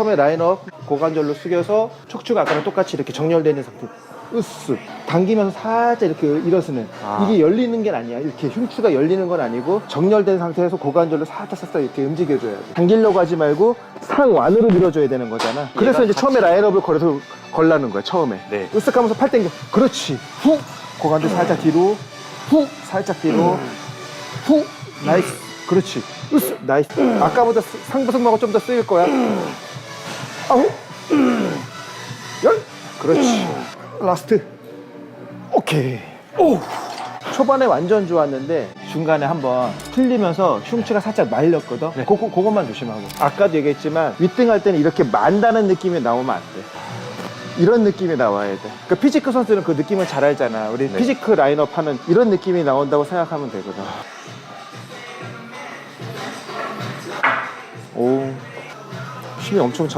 처음에 라인업 고관절로 숙여서 척추가 아까랑 똑같이 이렇게 정렬되는 상태. 으쓱. 당기면서 살짝 이렇게 일어서는. 아. 이게 열리는 게 아니야. 이렇게 흉추가 열리는 건 아니고 정렬된 상태에서 고관절로 살짝 살짝 이렇게 움직여줘야 돼. 당기려고 하지 말고 상완으로 밀어줘야 되는 거잖아. 그래서 이제 처음에 라인업을 걸어서 걸라는 거야 처음에. 네. 으쓱 하면서 팔 당겨. 그렇지. 후 고관절 살짝 뒤로. 후 살짝 뒤로. 후 나이스. 그렇지. 으쓱. 나이스. 아까보다 스- 상부승모가 좀 더 쓰일 거야 아홉 열 그렇지 라스트 오케이 오 초반에 완전 좋았는데 중간에 한번 틀리면서 흉추가 살짝 말렸거든 네. 그거, 그것만 조심하고 아까도 얘기했지만 윗등할 때는 이렇게 만다는 느낌이 나오면 안 돼 이런 느낌이 나와야 돼. 그 피지크 선수는 그 느낌을 잘 알잖아. 우리 네. 피지크 라인업 하면 이런 느낌이 나온다고 생각하면 되거든. 오, 힘이 엄청 잘.